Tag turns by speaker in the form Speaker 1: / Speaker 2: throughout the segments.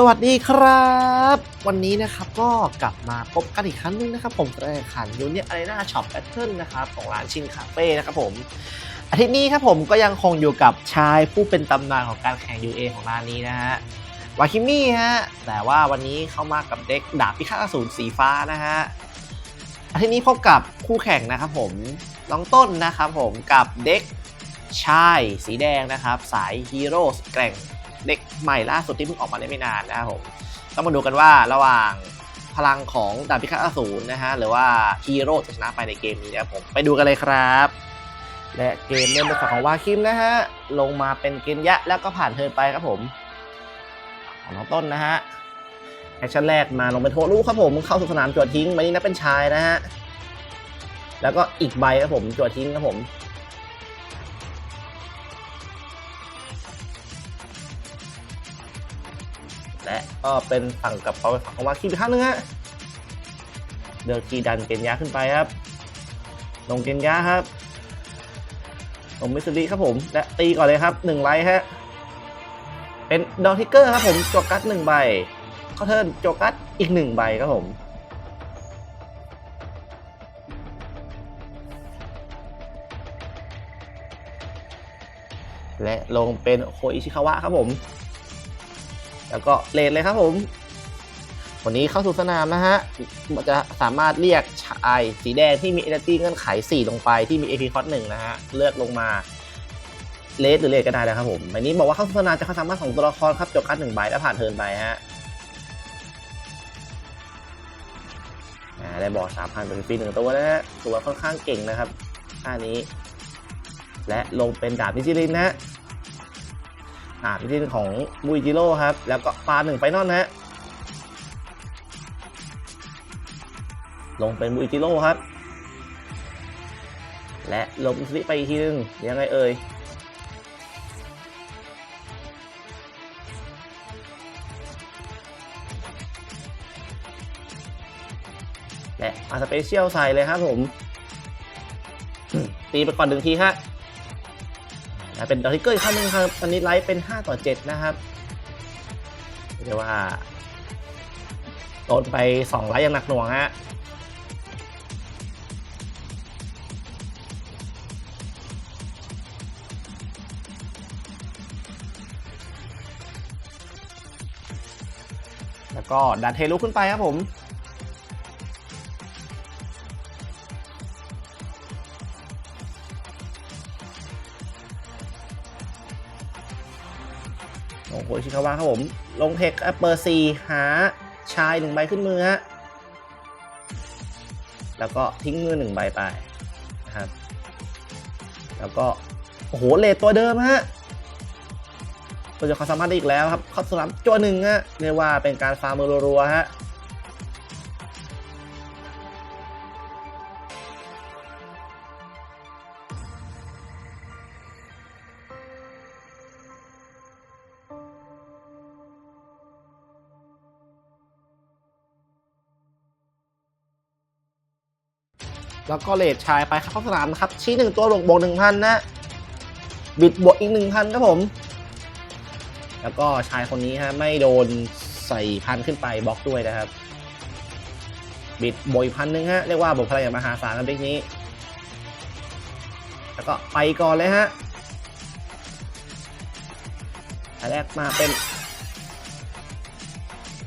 Speaker 1: สวัสดีครับ วันนี้นะครับก็กลับมาพบกันอีกครั้งหนึงนะครับ ผมรายขันยูเนียอารีนาช็อปแบทเทิลนะครับของร้านชินคาเฟ่นะครับผมอาทิตย์นี้ครับผมก็ยังคงอยู่กับชายผู้เป็นตำนานของการแข่ง UA ของร้านนี้นะฮะวาคิมี่ฮะแต่ว่าวันนี้เข้ามากับเด็กดาบพิฆาตอสูรสีฟ้านะฮะอาทิตย์นี้พบกับคู่แข่งนะครับผมน้องต้นนะครับผมกับเด็กชายสีแดงนะครับ สายฮีโร่แกร่ง เด็กใหม่ล่าสุดที่เพิ่งออกมาได้ไม่นานนะครับผมต้องมาดูกันว่าระหว่างพลังของดาบพิฆาตอสูรนะฮะหรือว่าฮีโร่จะชนะไปในเกมนี้นะครับผมไปดูกันเลยครับ และเกมเริ่มเป็นฝั่งของวาคิมนะฮะลงมาเป็นเกมยะแล้วก็ผ่านเทิร์นไปครับผมของน้องต้นนะฮะแอคชั่นแรกมาลงเป็นโทรุครับผมเข้าสู่สนามจวดทิ้งมานี่นับเป็นชายนะฮะแล้วก็อีกใบครับผมจวดทิ้งครับผม ก็เป็นฝั่งกับเขาฝั่งของวาคิอีกครั้งนึงฮะเดือกีดันเกนยาขึ้นไปครับ ลงเกนยาครับลงมิสซิลิครับผม และตีก่อนเลยครับหนึ่งไลท์ฮะ เป็นดอทิกเกอร์ครับผมโจกัสหนึ่งใบเขาเทิร์นโจกัสอีกหนึ่งใบครับผมและลงเป็นโคอิชิคาวะครับผม แล้วก็เลนเลยครับผมวันนี้เข้าสู่สนามนะฮะ จะสามารถเรียกชายสีแดงที่มี Energy เงื่อนไข 4 ลงไปที่มี AP คอร์หนึ่งนะฮะ เลือกลงมาเลสหรือเลสก็ได้นะครับผมวันนี้บอกว่าเข้าสู่สนามจะเขาสามารถส่งตัวละครครับจบการดหนึ่งใบและผ่านเทิร์นไปฮะได้บอกสามพันเป็นฟรีหนึ่งตัวนะฮะถือว่าค่อนข้างเก่งนะครับท่านี้ และลงเป็นดาบนิจิรินนะฮะ อ่าพิธีของบุยจิโร่ครับ แล้วก็ปลาหนึ่งไฟนอลนะฮะ ลงเป็นบุยจิโร่ครับ และลงสริไปอีกทีนึงยังไงเอ่ยและมาสเปเชียลใส่เลยครับผม ตีไปก่อนหนึ่งทีฮะ นะเป็นดอทิกเกอร์อีกขั้นหนึงครับตอนนี้ไลฟ์เป็น 5 ต่อ 7 นะครับเรียกว่าโดนไป 2 ไลฟ์อย่างหนักหน่วงฮะแล้วก็ดันเทลุขึ้นไปครับผม ลงโคชิคาวะครับผม ลงเทคเปอร์ซีหาชายหนึ่งใบขึ้นมือฮะ แล้วก็ทิ้งมือหนึ่งใบไปนะครับ แล้วก็ โอ้โห เลทตัวเดิมฮะตัวจะความสามารถได้อีกแล้วครับเข้าสนามจัวหนึ่งฮะเรียกว่าเป็นการฟาร์มรัวๆฮะ แล้วก็เลทชายไปเข้าสนามนะครับ ชี้หนึ่งตัวลงบวกหนึ่งพันนะ บิดบวกอีกหนึ่งพันครับผม แล้วก็ชายคนนี้ฮะไม่โดนใส่พันขึ้นไปบล็อกด้วยนะครับ บิดบวกอีกพันหนึ่งฮะเรียกว่าบวกพลังอย่างมหาศาลกันเด็กนี้ แล้วก็ไปก่อนเลยฮะแรกมาเป็น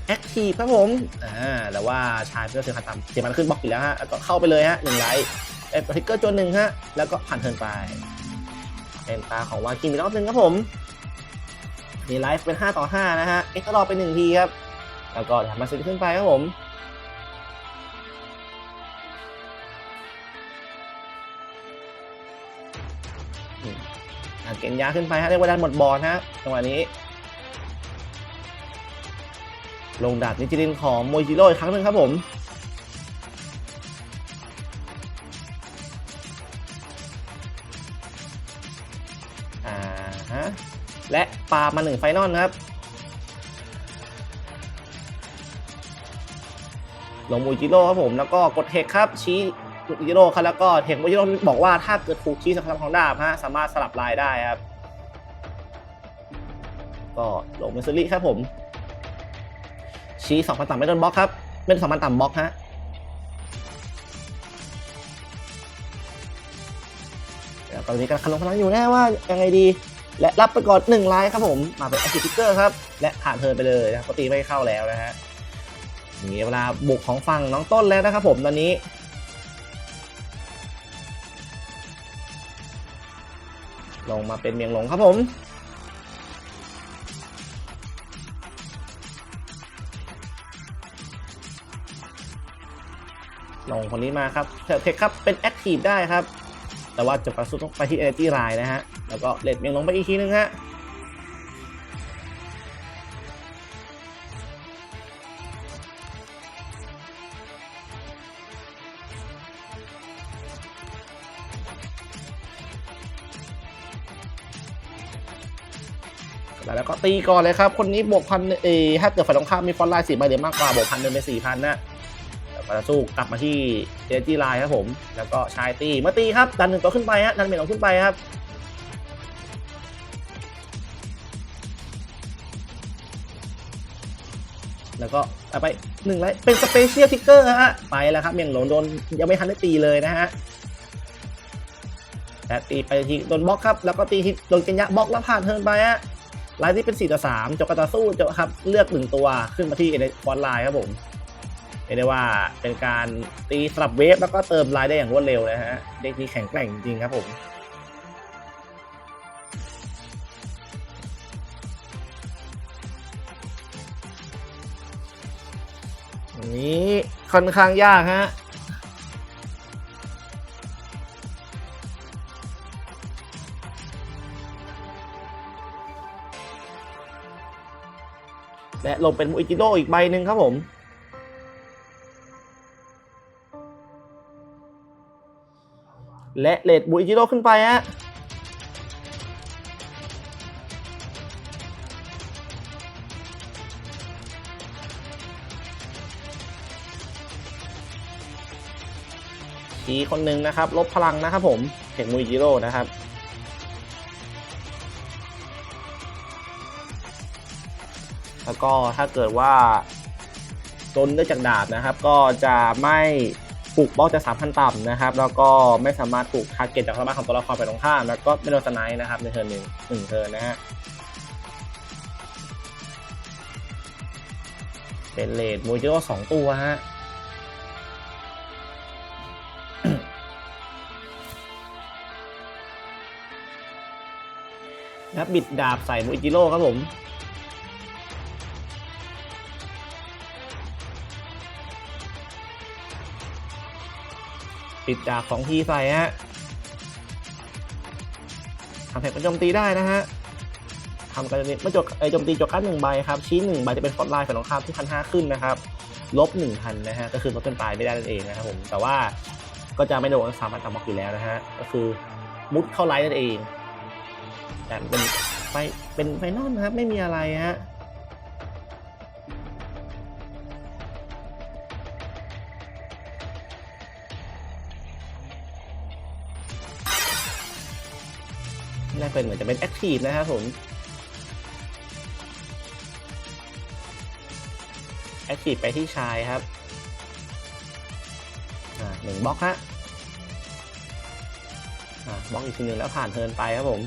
Speaker 1: แอคทีฟครับผมอ่าแต่ว่าชายเพื่อเสียคันต่ำเสียมันขึ้นบล็อกอยู่แล้วฮะแล้วก็เข้าไปเลยฮะหนึ่งไลท์เอ็ดทิกเกอร์จนหนึ่งฮะแล้วก็ผ่านเทินไปเป็นตาของวากิมอีกรอบหนึ่งครับผมมีไลฟ์เป็น 5 ต่อ 5 นะฮะ เอ็กซ์รอเป็น1ทีครับ แล้วก็ทำมาซื้อขึ้นไปครับผม เก่งยาขึ้นไปฮะเรียกว่าดันหมดบอลฮะจังหวะนี้ ลงดาบนิจิรินของโมจิโร่อีกครั้งหนึ่งครับผมอ่าฮะและปามาหนึ่งไฟนอลครับ ลงมูจิโร่ครับผมแล้วก็กดเทคครับชี้มูจิโร่ครับแล้วก็เทคมูจิโร่บอกว่าถ้าเกิดถูกชี้สัมพันธ์ของดาบฮะสามารถสลับลายได้ครับ ก็ลงมิสซิลิครับผม ชี้สองพันต่ำไม่โดนบล็อกครับเป็นสองพันต่ำบล็อกฮะเดี๋ยวตอนนี้กำลังลงพลังอยู่แน่ว่ายังไงดี และรับไปก่อนหนึ่งไลน์ครับผม มาเป็นแอคทิฟิเกอร์ครับ และผ่านเทินไปเลยนะครับปกติไม่เข้าแล้วนะฮะอย่างนี้เวลาบุกของฝั่งน้องต้นแล้วนะครับผมตอนนี้ลงมาเป็นเมียงหลงครับผม ลงคนนี้มาครับเทเทคครับเป็นแอคทีฟได้ครับ แต่ว่าจะกระสุต้องไปที่ Energy Line นะฮะ แล้วก็เลดเมียงลงไปอีกทีนึงฮะแล้วก็ตีก่อนเลยครับ คนนี้บวกพันเอถ้าเกิดฝ่ายตรงข้ามมีฟอนต์ไลน์สี่ใบหรือมากกว่าบวกพันเดินไปสี่พันนะ แล้วก็จะสู้กลับมาที่เอจีไลน์ครับผม แล้วก็ชายตีมาตีครับ ดันหนึ่งตัวขึ้นไปฮะดันเมนของขึ้นไปครับแล้วก็ไปหนึ่งไลเป็นสเปเชียลทิกเกอร์ฮะไปแล้วครับเมียงหลงโดนยังไม่ทันได้ตีเลยนะฮะแต่ตีไปทีโดนบล็อกครับ แล้วก็ตีทีโดนเกนยะบล็อกแล้วผ่านเทินไปฮะไลน์ที่เป็น4ต่อ3จบกระต่อสู้จบครับ เลือกหนึ่งตัวขึ้นมาที่ฟอนไลน์ครับผม เรียกได้ว่าเป็นการตีสลับเวฟแล้วก็เติมลน์ได้อย่างรวดเร็วนะฮะเด็กนี้แข็งแกร่งจริงครับผมนนี้ค่อนข้างยากฮะและลงเป็นมูอิจิโร่อีกใบหนึ่งครับผม และเลดมูอิจิโร่ขึ้นไปฮะทีคนหนึ่งนะครับ ลบพลังนะครับผมเห็นมูอิจิโร่นะครับแล้วก็ถ้าเกิดว่าโดนเลือกจากดาบนะครับ ก็จะไม่ ปลุกบล็อกจากสามพันต่ำนะครับ แล้วก็ไม่สามารถปลุกทาร์เก็ตจากสามารถของตัวละครไปตรงข้าม แล้วก็ไม่โดนสไนด์นะครับในเทิร์นหนึ่งหนึ่งเทิร์นนะฮะเป็นเลดมูจิโร่สองตัวฮะนะครับบิดดาบใส่มูจิโร่ครับผม ปิดดาบสองทีใส่ฮะทำแผลเป็โจมตีได้นะฮะทำการไม่จดไอโจมตีจดการ์ดหนึ่งใบครับชี้หนึ่งใบจะเป็นฟอนต์ไลน์ฝ่ายตรงข้ามที่พันห้าขึ้นนะครับลบหนึ่งพันนะฮะก็คือลดเป็นตายไม่ได้นั่นเองนะครับผมแต่ว่าก็จะไม่โดนสามพันตามบล็อกอยู่แล้วนะฮะก็คือมุดเข้าไลน์นั่นเองแต่เป็นไฟเป็นไฟนอลนะครับไม่มีอะไรฮะ เป็นเหมือนจะเป็นแอคทีฟนะครับผมแอคทีฟไปที่ชายครับอ่าหนึ่งบล็อกฮะอ่าบล็อกอีกทีหนึ่งแล้วผ่านเทินไปครับผม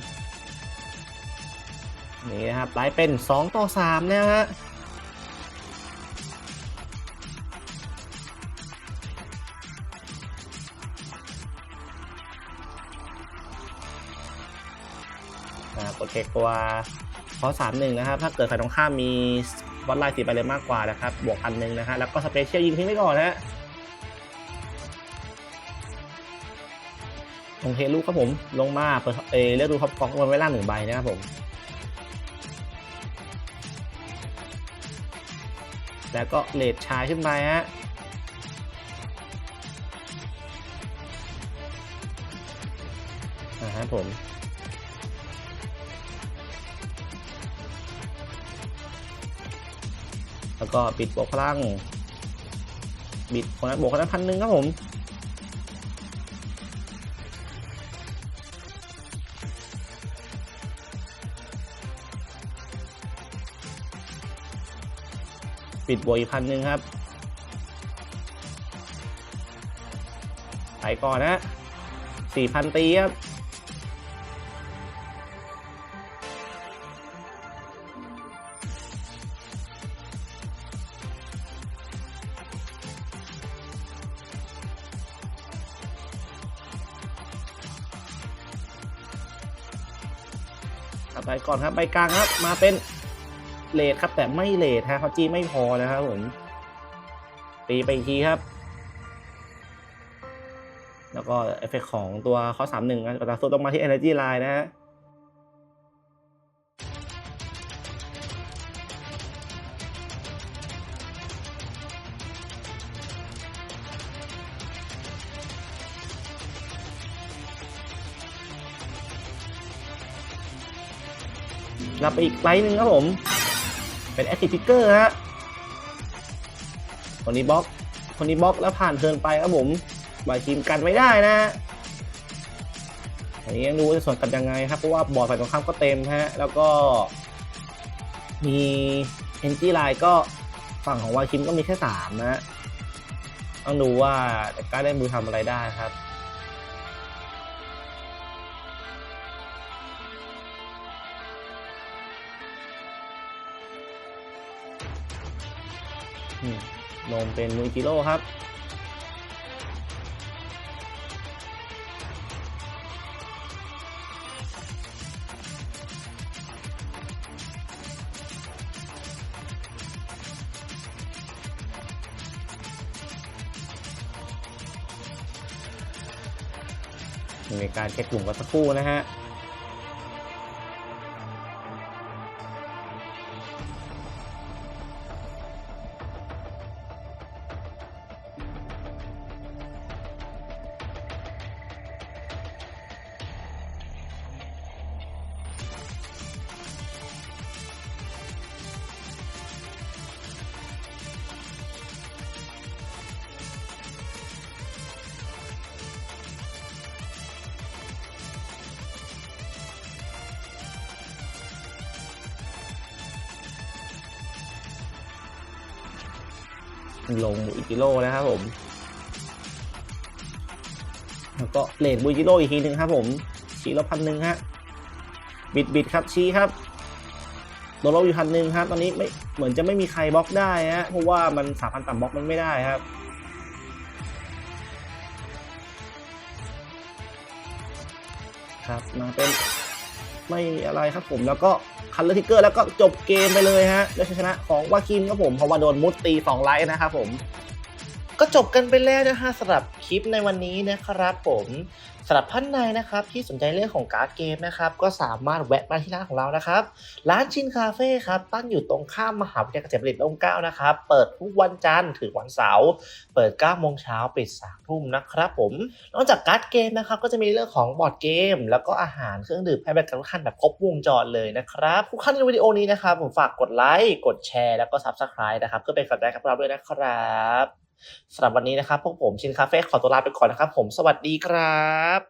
Speaker 1: นี่นะครับไลฟ์เป็น 2 ต่อ 3 นะฮะ เทคตัวคอสามหนึ่งนะครับ ถ้าเกิดฝ่ายตรงข้ามมีวัดลายสีไปเลยมากกว่านะครับ บวกพันหนึ่งนะฮะ แล้วก็สเปเชียลยิงทิ้งไปก่อนนะฮะลงเทลูกครับผม ลงมาเปิดเอเลือกดูท็อปกองบนไว้ล่างหนึ่งใบนะครับผม แล้วก็เลดชายขึ้นไปฮะนะครับผม แล้วก็ปิดบวกพลัง บิดคนนั้นบวกคนนั้นพันหนึ่งครับผมปิดบวกอีกพันหนึ่งครับไปก่อนนะสี่พันตีครับ เอาไปก่อนครับไปกลางครับ มาเป็นเลทครับ แต่ไม่เลทฮะเขาจีไม่พอนะครับผมตีไปอีกทีครับ แล้วก็เอฟเฟกของตัวข้อสามหนึ่งนะกระสุนต้องมาที่ Energy Line นะฮะ รับไปอีกไลท์หนึ่งครับผม เป็นแอคทีฟพิกเกอร์ฮะคนนี้บล็อกคนนี้บล็อกแล้วผ่านเทินไปครับผมบายทีมกันไว้ได้นะอันนี้ยังดูว่าจะสวนกลับยังไงครับเพราะว่าบอร์ดฝ่ายตรงข้ามก็เต็มฮะแล้วก็มีเอนจีไลน์ก็ฝั่งของวาคิมก็มีแค่สามนะฮะต้องดูว่าแต่กล้าได้มือทำอะไรได้ครับ นมเป็นมูจิโร่ครับมีการเช็คกลุ่มกันสักครู่นะฮะ ลงมูอิจิโร่นะครับผม แล้วก็เลนมูอิจิโร่อีกทีหนึ่งครับผมชี้ลบพันหนึ่งฮะบิดบิดครับชี้ครับโดนลบอยู่พันหนึ่งครับ ตอนนี้ไม่เหมือนจะไม่มีใครบล็อกได้ฮะเพราะว่ามันสามพันต่ำบล็อกมันไม่ได้ครับครับมาเป็นไม่อะไรครับผมแล้วก็ คันเลอร์ทิกเกอร์แล้วก็จบเกมไปเลยฮะด้วยชัยชนะของวาคิมครับผมเพราะว่าโดนมุดตี2ไลท์นะครับผม ก็จบกันไปแล้วนะฮะสำหรับคลิปในวันนี้นะครับผมสำหรับท่านใดนะครับที่สนใจเรื่องของการ์ดเกมนะครับก็สามารถแวะมาที่ร้านของเรานะครับร้านชินคาเฟ่ครับตั้งอยู่ตรงข้ามมหาวิทยาลัยเกษตรบัณฑิตร่มเก้านะครับเปิดทุกวันจันทร์ถึงวันเสาร์เปิด9โมงเช้าปิด3ทุ่มนะครับผมนอกจากการ์ดเกมนะครับก็จะมีเรื่องของบอร์ดเกม แล้วก็อาหารเครื่องดื่มให้บริการทุกท่านแบบครบวงจรเลยนะครับทุกท่านในวิดีโอนี้นะครับผมฝากกดไลค์กดแชร์แล้วก็ Subscribe นะครับเพื่อเป็นกำลังใจกับเราด้วยนะครับ สำหรับวันนี้นะครับพวกผมชินคาเฟ่ขอตัวลาไปก่อนนะครับ ผมสวัสดีครับ